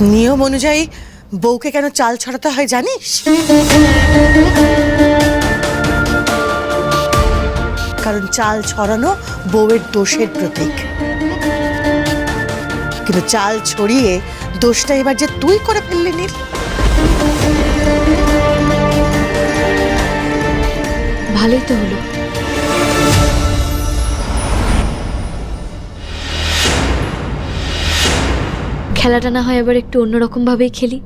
নিয়ম অনুযায়ী বউকে কেন চাল ছড়াতে হয় জানিস? কারণ চাল ছড়ানো বউয়ের দোষের প্রতীক। কিন্তু চাল ছড়িয়ে দোষটা এবার যে তুই করে ফেললি নীল। ভালোই তো হলো। খেলাটা না হয় আবার একটু অন্যরকম ভাবেই খেলি।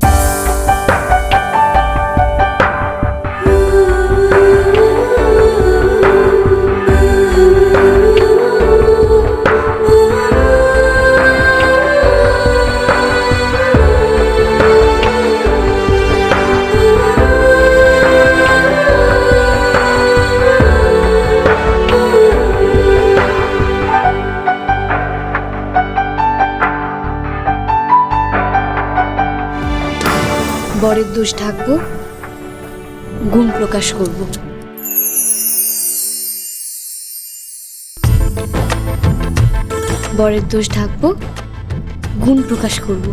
বরের দোষ ঢাকবো, গুণ প্রকাশ করব। বরের দোষ ঢাকবো, গুণ প্রকাশ করব।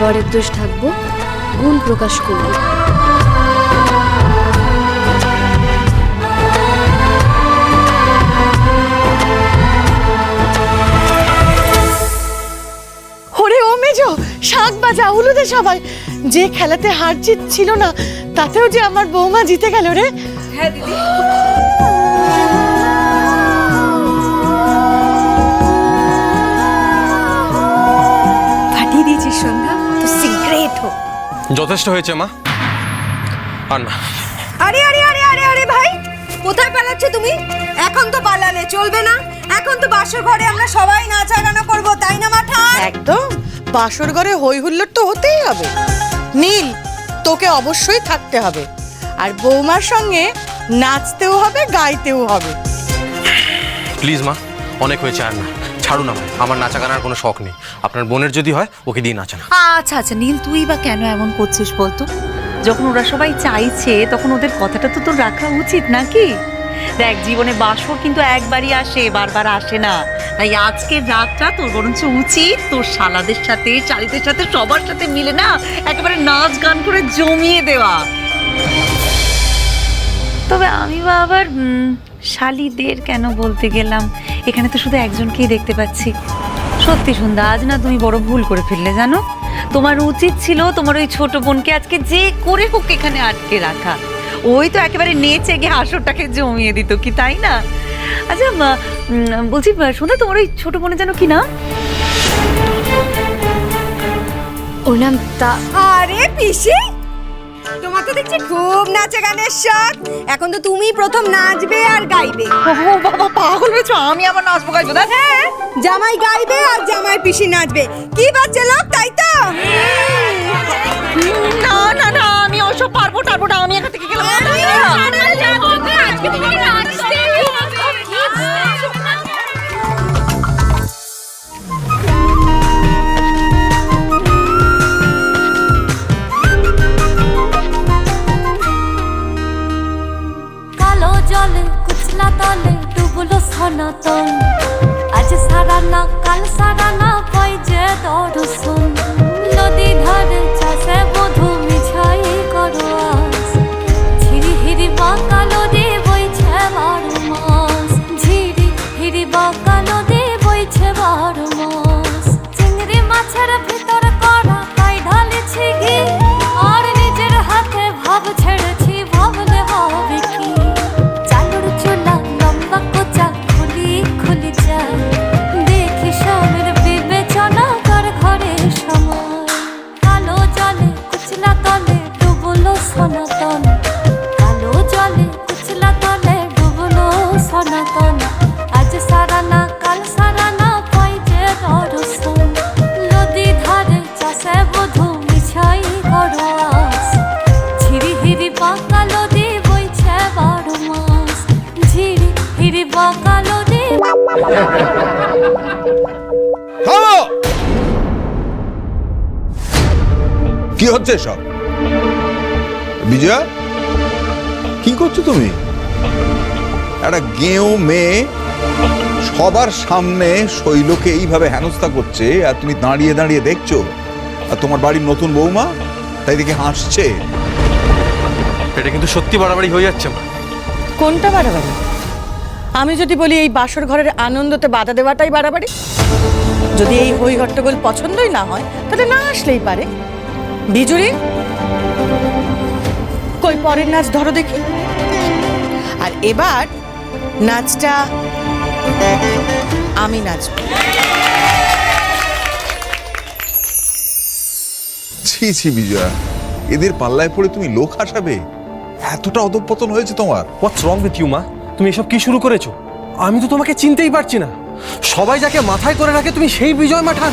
বরের দোষ থাকব গুণ প্রকাশ করব। বাজা সবাই যে খেলাতে হার জিত ছিল না তাতেও যে আমার বৌমা জিতে গেল রে। ফাটিয়ে দিয়েছিস সন্ধ্যা তো সিক্রেট হো যথেষ্ট হয়েছে মা। আর না। আরে আরে আরে আরে আরে ভাই কোথায় পালাচ্ছ তুমি? এখন তো পালালে চলবে না। এখন তো বাসর ঘরে আমরা সবাই নাচা গানা করব তাই না মাঠা একদম। বাসর ঘরে হই হুল্লোড় তো হতেই হবে। নীল তোকে অবশ্যই থাকতে হবে। আর বৌমার সঙ্গে নাচতেও হবে গাইতেও হবে। প্লিজ মা অনেক হয়েছে আর না। ছাড়ুন আমায় আমার নাচা গানার কোনো শখ নেই। আপনার বোনের যদি হয় ওকে দিয়ে নাচান। আচ্ছা আচ্ছা নীল তুই বা কেন এমন করছিস বলতো? যখন ওরা সবাই চাইছে তখন ওদের কথাটা তো তোর রাখা উচিত নাকি? দেখ, জীবনে বাসর কিন্তু একবারই আসে, বারবার আসে না। তাই আজকের রাতটা তোর বরঞ্চ উচিত তোর শালাদের সাথে চালিদের সাথে, সবার সাথে মিলে না, একেবারে নাচ গান করে জমিয়ে দেওয়া। তবে আমি বা আবার শালিদের কেন বলতে গেলাম? এখানে তো শুধু একজনকেই দেখতে পাচ্ছি। সত্যি সুন্দর, আজ না তুমি বড় ভুল করে ফেললে, জানো? তোমার উচিত ছিল তোমার ওই ছোট বোনকে আজকে যে করে হোক এখানে আটকে রাখা। ওই তো একেবারে নেচে গিয়ে আসরটাকে জমিয়ে দিত কি তাই না? আচ্ছা বলছি সন্ধ্যা তোমার ওই ছোট বোনের যেন কি না ওর নাম তা আরে পিসি তোমার তো দেখছি খুব নাচে গানের শখ। এখন তো তুমি প্রথম নাচবে আর গাইবে। ও বাবা পাগল হয়েছো আমি আমার নাচবো গাইবো দেখ হ্যাঁ জামাই গাইবে আর জামাই পিসি নাচবে। কি বাচ্চা লোক তাই তো? না না না আমি ওসব পারব টারবো না। তলে ডুবলো সনাতন। আজ সারা না কাল সারা না পাই যে দর্শন। নদী ধারে কি হচ্ছে সব বিজয়া? কি করছ তুমি? একটা গেঁয়ো মেয়ে সবার সামনে শৈলকে এইভাবে হেনস্থা করছে আর তুমি দাঁড়িয়ে দাঁড়িয়ে দেখছ আর তোমার বাড়ির নতুন বৌমা তাই দেখে হাসছে। এটা কিন্তু সত্যি বাড়াবাড়ি হয়ে যাচ্ছে মা। কোনটা বাড়াবাড়ি? আমি যদি বলি এই বাসর ঘরের আনন্দতে বাধা দেওয়াটাই বাড়াবাড়ি? যদি এই হই হট্টগোল পছন্দই না হয় তাহলে না আসলেই পারে। বিজুরি কই পরের নাচ ধরো দেখি। আর এবার নাচটা আমি নাচব। ছি ছি বিজয়া এদের পাল্লায় পড়ে তুমি লোক হাসাবে? এতটা অধপতন হয়েছে তোমার। হোয়াটস রং উইথ ইউ মা? তুমি এসব কি শুরু করেছ? আমি তো তোমাকে চিনতেই পারছি না। সবাই যাকে মাথায় করে রাখে তুমি সেই বিজয় মাঠান।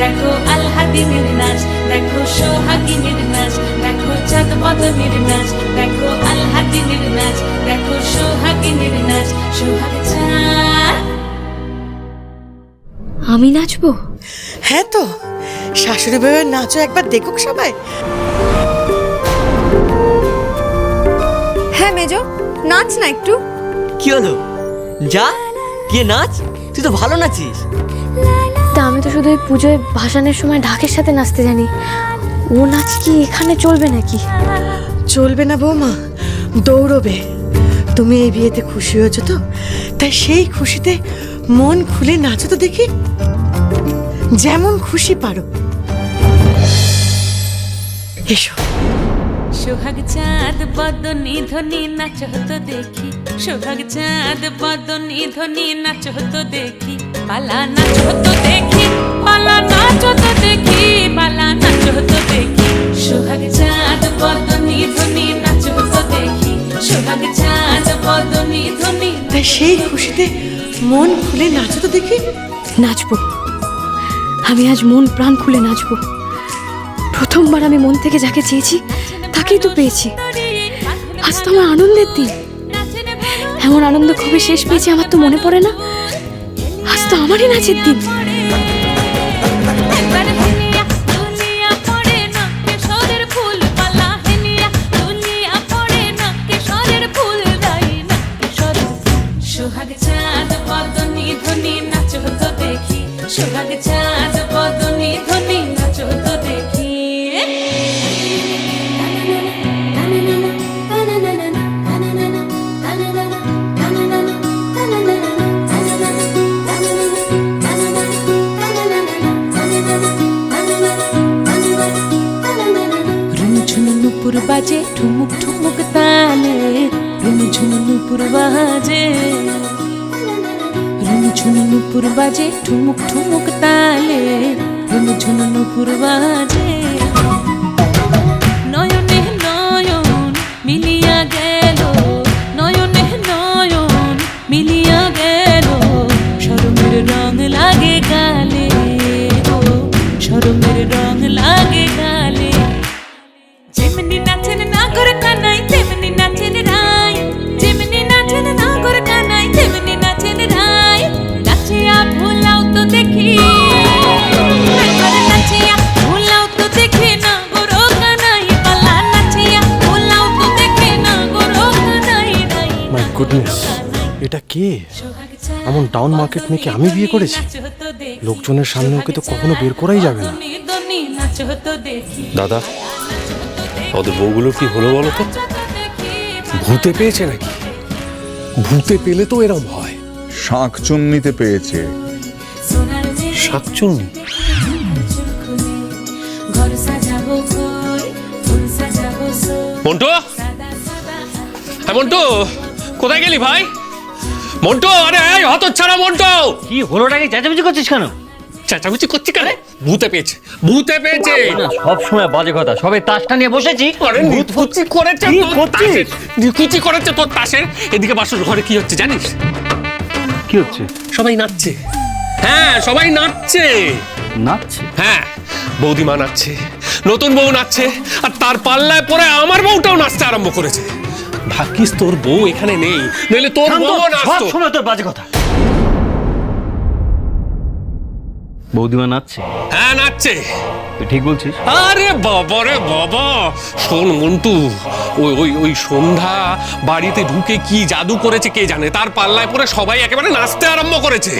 দেখো আলহাদিনের নাচ দেখো সোহাগিনীর নাচ দেখো চাঁদ বদনের নাচ দেখো আলহাদিনের নাচ দেখো সোহাগিনীর নাচ সোহাগ চাঁদ আমি নাচবো? হ্যাঁ তো শাশুড়ি বউয়ের নাচও একবার দেখুক সবাই। হ্যাঁ মেজো নাচ না একটু। কি হলো? যা? কে নাচ? তুই তো ভালো নাচিস। শুধু ওই পুজোয় ভাসানের সময় ঢাকের সাথে নাচতে জানি। ও নাচ কি এখানে চলবে নাকি? চলবে না বৌমা দৌড়বে। তুমি এই বিয়েতে খুশি হয়েছো তো? তাই সেই খুশিতে মন খুলে নাচো তো দেখি। যেমন খুশি পারো। এসো। সোহাগ চাঁদ বদনি ধ্বনি নাচ হতো দেখি। সোহাগ চাঁদ বদনি ধ্বনি নাচ হতো দেখি পালা নাচ হতো দেখি পালা নাচ হতো দেখি পালা নাচ হতো দেখি। সোহাগ চাঁদ বদনি ধ্বনি নাচ হতো দেখি সোহাগ চাঁদ বদনি ধ্বনি। তাই সেই খুশিতে মন খুলে নাচো তো দেখি? নাচবো। আমি আজ মন প্রাণ খুলে নাচবো। প্রথমবার আমি মন থেকে যাকে চেয়েছি তাকেই তো পেয়েছি। আজ তো আমার আনন্দের দিন। এমন আনন্দ খুবই শেষ পেয়েছি আমার তো মনে পড়ে না। আজ তো আমারই নাচের দিন। বাজে, ঠুমুক ঠুমুক তালে রুমঝুম নুপুর বাজে। রুমঝুম নুপুর বাজে, ঠুমুক ঠুমুক তালে রুমঝুম নুপুর বাজে। কে? এমন ডাউন মার্কেট মেয়েকে আমি বিয়ে করেছি? লোকজনের সামনে ওকে তো কখনো বের করাই যাবে না। দাদা ওদের বউগুলো কি হলো বলো তো? ভূতে পেয়েছে নাকি? ভূতে পেলে তো এরম হয় শাঁখ চুন্নিতে পেয়েছে। শাকচুন্নি চুল খুলে সাজাবো কই ফুল সাজাবো সই মন্টু? হ্যাঁ মন্টু কোথায় গেলি ভাই? মন্টু আরে এই হত ছাড়া মন্টু। কি হলোটা কি চেঁচামেচি করছিস কেন? চেঁচামেচি করছি কেন? ভূতে পেয়েছে ভূতে পেয়েছে। সব সময় বাজে কথা। সবে তাসটা নিয়ে বসেছি। আরে কুচি করেছে কি তোর করছিস? তাসের? কুচি করেছে তোর তাসের? এদিকে বাসুর ঘরে কি হচ্ছে জানিস? কি হচ্ছে? সবাই নাচছে। হ্যাঁ সবাই নাচছে। নাচছে? হ্যাঁ বৌদিমা নাচছে নতুন বউ নাচছে আর তার পাল্লায় পরে আমার বউটাও নাচতে আরম্ভ করেছে। ভাগ্যিস তোর বউ এখানে নেই। নইলে তোর বউ সব সময় তোর বাজে কথা। বৌদিমা নাচছে? হ্যাঁ নাচছে। তুই ঠিক বলছিস? আরে বাবা রে বাবা শোন মন্টু ওই ওই ওই সন্ধ্যা বাড়িতে ঢুকে কি জাদু করেছে কে জানে? তার পাল্লায় পরে সবাই একেবারে নাচতে আরম্ভ করেছে।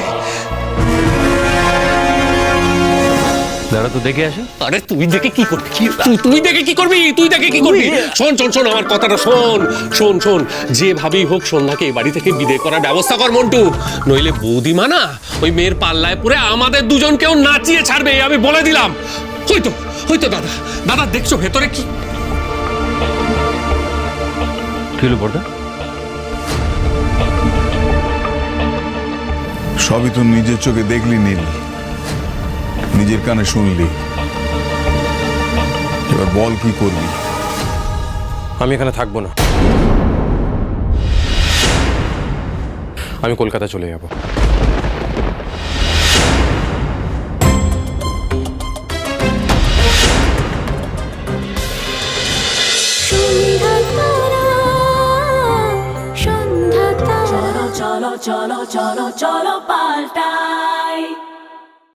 দাঁড়া তো দেখে আসে। আরে তুই দেখে কি করবি? তুই তুই দেখে কি করবি? তুই দেখে কি করবি? শোন শোন শোন আমার কথাটা শোন শোন শোন। যেভাবেই হোক সন্ধ্যাকে এই বাড়ি থেকে বিদায় করার ব্যবস্থা কর মন্টু। নইলে বৌদিমা না ওই মেয়ের পাল্লায় পরে আমাদের দুজনকেও নাচিয়ে ছাড়বে এই আমি বলে দিলাম। হয়তো হয়তো দাদা। দাদা দেখছ ভেতরে কি? কি হলো বড়দা? সবই তো নিজের চোখে দেখলি নীল। নিজের কানে শুনলি। এবার বল কি করবি? আমি এখানে থাকব না। আমি কলকাতা চলে যাব। চলো চলো চলো চলো চলো পাল্টা